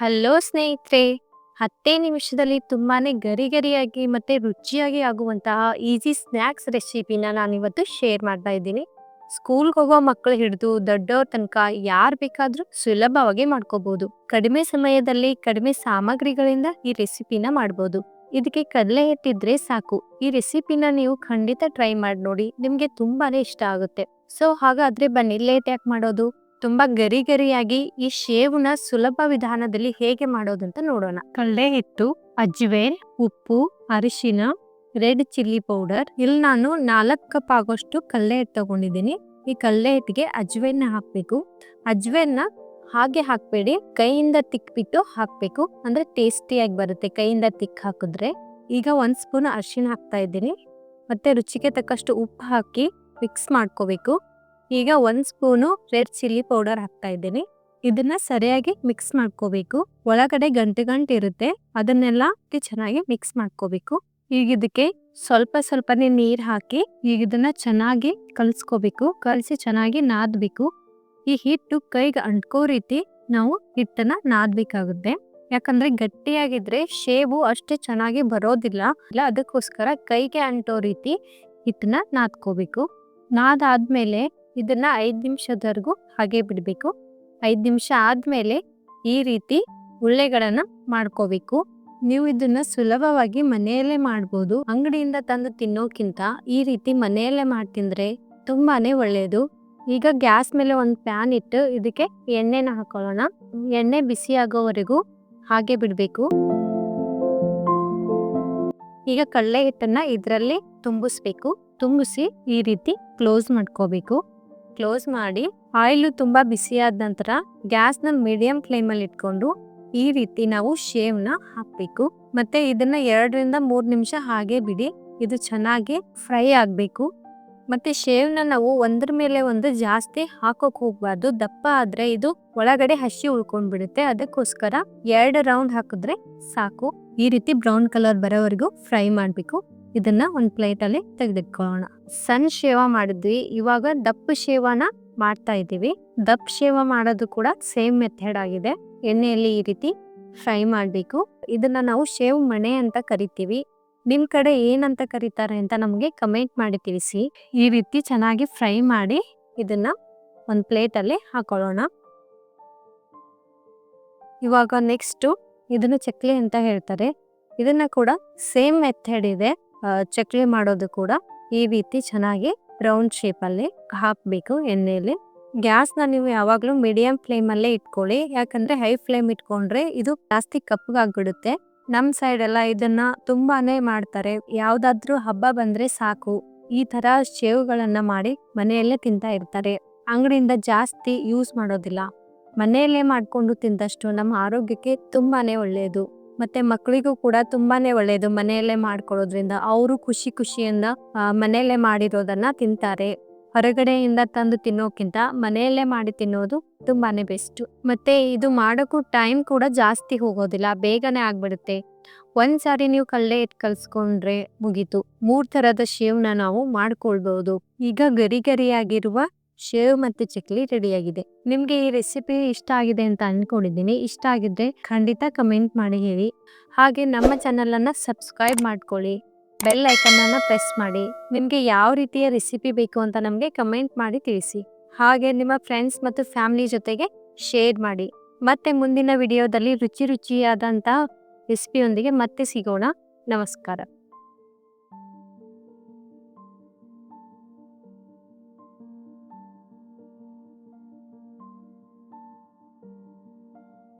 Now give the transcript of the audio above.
Hello ಸ್ನೇಹಿತರೆ, ಹತ್ತೇ ನಿಮಿಷದಲ್ಲಿ ತುಂಬಾನೇ ಗರಿ ಗರಿಯಾಗಿ ಮತ್ತೆ ರುಚಿಯಾಗಿ ಆಗುವಂತಹ ಈಸಿ ಸ್ನ್ಯಾಕ್ಸ್ ರೆಸಿಪಿನ ನಾನಿವತ್ತು ಶೇರ್ ಮಾಡ್ತಾ ಇದ್ದೀನಿ. ಸ್ಕೂಲ್ಗೆ ಹೋಗೋ ಮಕ್ಕಳು ಹಿಡಿದು ದೊಡ್ಡವ್ರ ತನಕ ಯಾರು ಬೇಕಾದರೂ ಸುಲಭವಾಗಿ ಮಾಡ್ಕೋಬಹುದು ಕಡಿಮೆ ಸಮಯದಲ್ಲಿ ಕಡಿಮೆ ಸಾಮಗ್ರಿಗಳಿಂದ ಈ ರೆಸಿಪಿನ ಮಾಡ್ಬೋದು. ಇದಕ್ಕೆ ಕಡಲೆ ಹಿಟ್ಟಿದ್ರೆ ಸಾಕು. ಈ ರೆಸಿಪಿನ ನೀವು ಖಂಡಿತ ಟ್ರೈ ಮಾಡಿ ನೋಡಿ, ನಿಮಗೆ ತುಂಬಾನೇ ಇಷ್ಟ ಆಗುತ್ತೆ. ಸೊ ಹಾಗಾದ್ರೆ ಬನ್ನಿ ಲೇಟ್ ಯಾಕೆ ಮಾಡೋದು? ತುಂಬಾ ಗರಿ ಗರಿಯಾಗಿ ಈ ಶೇವ್ನ ಸುಲಭ ವಿಧಾನದಲ್ಲಿ ಹೇಗೆ ಮಾಡೋದು ಅಂತ ನೋಡೋಣ. ಕಳ್ಳೆ ಹಿಟ್ಟು ಅಜ್ವೇನ್ ಉಪ್ಪು, ಅರಿಶಿನ, ರೆಡ್ ಚಿಲ್ಲಿ ಪೌಡರ್. ಇಲ್ಲಿ ನಾನು ನಾಲ್ಕು ಕಪ್ ಆಗೋಷ್ಟು ಕಡಲೆ ಹಿಟ್ಟು ತಗೊಂಡಿದ್ದೀನಿ. ಈ ಕಳ್ಳೆ ಹಿಟ್ಟಿಗೆ ಅಜ್ವೇನ್ ಹಾಕ್ಬೇಕು. ಅಜ್ವೇನ್ನ ಹಾಗೆ ಹಾಕ್ಬೇಡಿ. ಕೈಯಿಂದ ತಿಕ್ಬಿಟ್ಟು ಹಾಕ್ಬೇಕು. ಅಂದ್ರೆ ಟೇಸ್ಟಿಯಾಗಿ ಬರುತ್ತೆ ಕೈಯಿಂದ ತಿಕ್ ಹಾಕಿದ್ರೆ. ಈಗ ಒಂದ್ ಸ್ಪೂನ್ ಅರಿಶಿನ ಹಾಕ್ತಾ ಇದ್ದೀನಿ. ಮತ್ತೆ ರುಚಿಗೆ ತಕ್ಕಷ್ಟು ಉಪ್ಪು ಹಾಕಿ ಮಿಕ್ಸ್ ಮಾಡ್ಕೋಬೇಕು. ಈಗ ಒಂದು ಸ್ಪೂನು ರೆಡ್ ಚಿಲ್ಲಿ ಪೌಡರ್ ಹಾಕ್ತಾ ಇದ್ದೀನಿ. ಇದನ್ನ ಸರಿಯಾಗಿ ಮಿಕ್ಸ್ ಮಾಡ್ಕೋಬೇಕು. ಒಳಗಡೆ ಗಂಟೆ ಗಂಟೆ ಇರುತ್ತೆ. ಅದನ್ನೆಲ್ಲ ಚೆನ್ನಾಗಿ ಮಿಕ್ಸ್ ಮಾಡ್ಕೋಬೇಕು. ಈಗ ಇದಕ್ಕೆ ಸ್ವಲ್ಪ ಸ್ವಲ್ಪನೇ ನೀರು ಹಾಕಿ ಈಗ ಇದನ್ನ ಚೆನ್ನಾಗಿ ಕಲ್ಸ್ಕೋಬೇಕು. ಕಲಸಿ ಚೆನ್ನಾಗಿ ನಾದ್ಬೇಕು. ಈ ಹಿಟ್ಟು ಕೈಗೆ ಅಂಟ್ಕೋ ರೀತಿ ನಾವು ಹಿಟ್ಟನ್ನ ನಾದ್ಬೇಕಾಗುತ್ತೆ. ಯಾಕಂದ್ರೆ ಗಟ್ಟಿಯಾಗಿದ್ರೆ ಶೇವು ಅಷ್ಟೇ ಚೆನ್ನಾಗಿ ಬರೋದಿಲ್ಲ. ಇಲ್ಲ, ಅದಕ್ಕೋಸ್ಕರ ಕೈಗೆ ಅಂಟೋ ರೀತಿ ಹಿಟ್ಟನ್ನ ನಾದ್ಕೋಬೇಕು. ನಾದಾದ್ಮೇಲೆ ಇದನ್ನ ಐದು ನಿಮಿಷದವರೆಗೂ ಹಾಗೆ ಬಿಡಬೇಕು. ಐದು ನಿಮಿಷ ಆದಮೇಲೆ ಈ ರೀತಿ ಉಳ್ಳೆಗಳನ್ನು ಮಾಡ್ಕೋಬೇಕು. ನೀವು ಇದನ್ನು ಸುಲಭವಾಗಿ ಮನೆಯಲ್ಲೇ ಮಾಡ್ಬೋದು. ಅಂಗಡಿಯಿಂದ ತಂದು ತಿನ್ನೋಕ್ಕಿಂತ ಈ ರೀತಿ ಮನೆಯಲ್ಲೇ ಮಾಡಿ ತಿಂದರೆ ತುಂಬಾ ಒಳ್ಳೆಯದು ಈಗ ಗ್ಯಾಸ್ ಮೇಲೆ ಒಂದು ಪ್ಯಾನ್ ಇಟ್ಟು ಇದಕ್ಕೆ ಎಣ್ಣೆನ ಹಾಕೊಳ್ಳೋಣ. ಎಣ್ಣೆ ಬಿಸಿ ಆಗೋವರೆಗೂ ಹಾಗೆ ಬಿಡಬೇಕು. ಈಗ ಕಡಲೆ ಹಿಟ್ಟನ್ನು ಇದರಲ್ಲಿ ತುಂಬಿಸ್ಬೇಕು. ತುಂಬಿಸಿ ಈ ರೀತಿ ಕ್ಲೋಸ್ ಮಾಡ್ಕೋಬೇಕು. ಕ್ಲೋಸ್ ಮಾಡಿ ಆಯಿಲು ತುಂಬಾ ಬಿಸಿ ಆದ ನಂತರ ಗ್ಯಾಸ್ನ ಮೀಡಿಯಂ ಫ್ಲೇಮಲ್ಲಿ ಇಟ್ಕೊಂಡು ಈ ರೀತಿ ನಾವು ಶೇವ್ನ ಹಾಕ್ಬೇಕು. ಮತ್ತೆ ಇದನ್ನ ಎರಡರಿಂದ ಮೂರು ನಿಮಿಷ ಹಾಗೆ ಬಿಡಿ. ಇದು ಚೆನ್ನಾಗಿ ಫ್ರೈ ಆಗಬೇಕು. ಮತ್ತೆ ಶೇವ್ನ ನಾವು ಒಂದ್ರ ಮೇಲೆ ಒಂದು ಜಾಸ್ತಿ ಹಾಕೋಕ್ ಹೋಗ್ಬಾರ್ದು. ದಪ್ಪ ಆದ್ರೆ ಇದು ಒಳಗಡೆ ಹಸಿ ಉಳ್ಕೊಂಡ್ಬಿಡುತ್ತೆ. ಅದಕ್ಕೋಸ್ಕರ ಎರಡು ರೌಂಡ್ ಹಾಕಿದ್ರೆ ಸಾಕು. ಈ ರೀತಿ ಬ್ರೌನ್ ಕಲರ್ ಬರೋವರೆಗೂ ಫ್ರೈ ಮಾಡ್ಬೇಕು. ಇದನ್ನ ಒಂದ್ ಪ್ಲೇಟ್ ಅಲ್ಲಿ ತೆಗೆದಿಟ್ಕೊಳ್ಳೋಣ. ಸಣ್ಣ ಶೇವ ಮಾಡಿದ್ವಿ. ಇವಾಗ ದಪ್ಪ ಶೇವನ ಮಾಡ್ತಾ ಇದ್ದೀವಿ. ದಪ್ಪ ಶೇವ ಮಾಡೋದು ಕೂಡ ಸೇಮ್ ಮೆಥಡ್ ಆಗಿದೆ. ಎಣ್ಣೆಯಲ್ಲಿ ಈ ರೀತಿ ಫ್ರೈ ಮಾಡಬೇಕು. ಇದನ್ನ ನಾವು ಶೇವ್ ಮಣೆ ಅಂತ ಕರಿತೀವಿ. ನಿಮ್ ಕಡೆ ಏನಂತ ಕರೀತಾರೆ ಅಂತ ನಮಗೆ ಕಮೆಂಟ್ ಮಾಡಿ ತಿಳಿಸಿ. ಈ ರೀತಿ ಚೆನ್ನಾಗಿ ಫ್ರೈ ಮಾಡಿ ಇದನ್ನ ಒಂದ್ ಪ್ಲೇಟ್ ಅಲ್ಲಿ ಹಾಕೊಳ್ಳೋಣ. ಇವಾಗ ನೆಕ್ಸ್ಟ್ ಇದನ್ನ ಚಕ್ಲಿ ಅಂತ ಹೇಳ್ತಾರೆ. ಇದನ್ನ ಕೂಡ ಸೇಮ್ ಮೆಥಡ್ ಇದೆ. ಚಕ್ಲಿ ಮಾಡೋದು ಕೂಡ ಈ ರೀತಿ ಚೆನ್ನಾಗಿ ರೌಂಡ್ ಶೇಪಲ್ಲಿ ಹಾಕಬೇಕು ಎಣ್ಣೆಯಲ್ಲಿ. ಗ್ಯಾಸ್ನ ನೀವು ಯಾವಾಗಲೂ ಮೀಡಿಯಂ ಫ್ಲೇಮಲ್ಲೇ ಇಟ್ಕೊಳ್ಳಿ. ಯಾಕಂದರೆ ಹೈ ಫ್ಲೇಮ್ ಇಟ್ಕೊಂಡ್ರೆ ಇದು ಜಾಸ್ತಿ ಕಪ್ಪಗಾಗ್ಬಿಡುತ್ತೆ ನಮ್ಮ ಸೈಡೆಲ್ಲ ಇದನ್ನು ತುಂಬಾ ಮಾಡ್ತಾರೆ. ಯಾವುದಾದ್ರೂ ಹಬ್ಬ ಬಂದರೆ ಸಾಕು. ಈ ಥರ ಶೇವ್ಗಳನ್ನು ಮಾಡಿ ಮನೆಯಲ್ಲೇ ತಿಂತಾ ಇರ್ತಾರೆ. ಅಂಗಡಿಯಿಂದ ಜಾಸ್ತಿ ಯೂಸ್ ಮಾಡೋದಿಲ್ಲ. ಮನೆಯಲ್ಲೇ ಮಾಡಿಕೊಂಡು ತಿಂದಷ್ಟು ನಮ್ಮ ಆರೋಗ್ಯಕ್ಕೆ ತುಂಬಾನೇ ಒಳ್ಳೆಯದು ಮತ್ತೆ ಮಕ್ಕಳಿಗೂ ಕೂಡ ತುಂಬಾನೇ ಒಳ್ಳೆಯದು ಮನೆಯಲ್ಲೇ ಮಾಡ್ಕೊಳ್ಳೋದ್ರಿಂದ ಅವರು ಖುಷಿ ಖುಷಿಯಿಂದ ಮನೆಯಲ್ಲೇ ಮಾಡಿರೋದನ್ನ ತಿಂತಾರೆ. ಹೊರಗಡೆಯಿಂದ ತಂದು ತಿನ್ನೋಕ್ಕಿಂತ ಮನೆಯಲ್ಲೇ ಮಾಡಿ ತಿನ್ನೋದು ತುಂಬಾನೇ ಬೆಸ್ಟ್. ಮತ್ತೆ ಇದು ಮಾಡೋಕ್ಕೂ ಟೈಮ್ ಕೂಡ ಜಾಸ್ತಿ ಹೋಗೋದಿಲ್ಲ, ಬೇಗನೆ ಆಗ್ಬಿಡುತ್ತೆ. ಒಂದ್ಸಾರಿ ನೀವು ಕಳ್ಳೆ ಎತ್ ಕಲ್ಸ್ಕೊಂಡ್ರೆ ಮುಗೀತು. ಮೂರ್ ತರದ ಶೇವ್ನ ನಾವು ಮಾಡ್ಕೊಳ್ಬಹುದು ಈಗ ಗರಿ ಗರಿಯಾಗಿರುವ ಶೇವ್ ಮತ್ತು ಚಕ್ಲಿ ರೆಡಿಯಾಗಿದೆ. ನಿಮಗೆ ಈ ರೆಸಿಪಿ ಇಷ್ಟ ಆಗಿದೆ ಅಂತ ಅಂದ್ಕೊಂಡಿದ್ದೀನಿ ಇಷ್ಟ ಆಗಿದ್ರೆ ಖಂಡಿತ ಕಮೆಂಟ್ ಮಾಡಿ ಹೇಳಿ. ಹಾಗೆ ನಮ್ಮ ಚಾನಲನ್ನು ಸಬ್ಸ್ಕ್ರೈಬ್ ಮಾಡ್ಕೊಳ್ಳಿ. ಬೆಲ್ ಐಕನ್ ಅನ್ನ ಪ್ರೆಸ್ ಮಾಡಿ. ನಿಮಗೆ ಯಾವ ರೀತಿಯ ರೆಸಿಪಿ ಬೇಕು ಅಂತ ನಮಗೆ ಕಮೆಂಟ್ ಮಾಡಿ ತಿಳಿಸಿ. ಹಾಗೆ ನಿಮ್ಮ ಫ್ರೆಂಡ್ಸ್ ಮತ್ತು ಫ್ಯಾಮಿಲಿ ಜೊತೆಗೆ ಶೇರ್ ಮಾಡಿ. ಮತ್ತೆ ಮುಂದಿನ ವಿಡಿಯೋದಲ್ಲಿ ರುಚಿ ರುಚಿಯಾದಂತಹ ರೆಸಿಪಿಯೊಂದಿಗೆ ಮತ್ತೆ ಸಿಗೋಣ. ನಮಸ್ಕಾರ.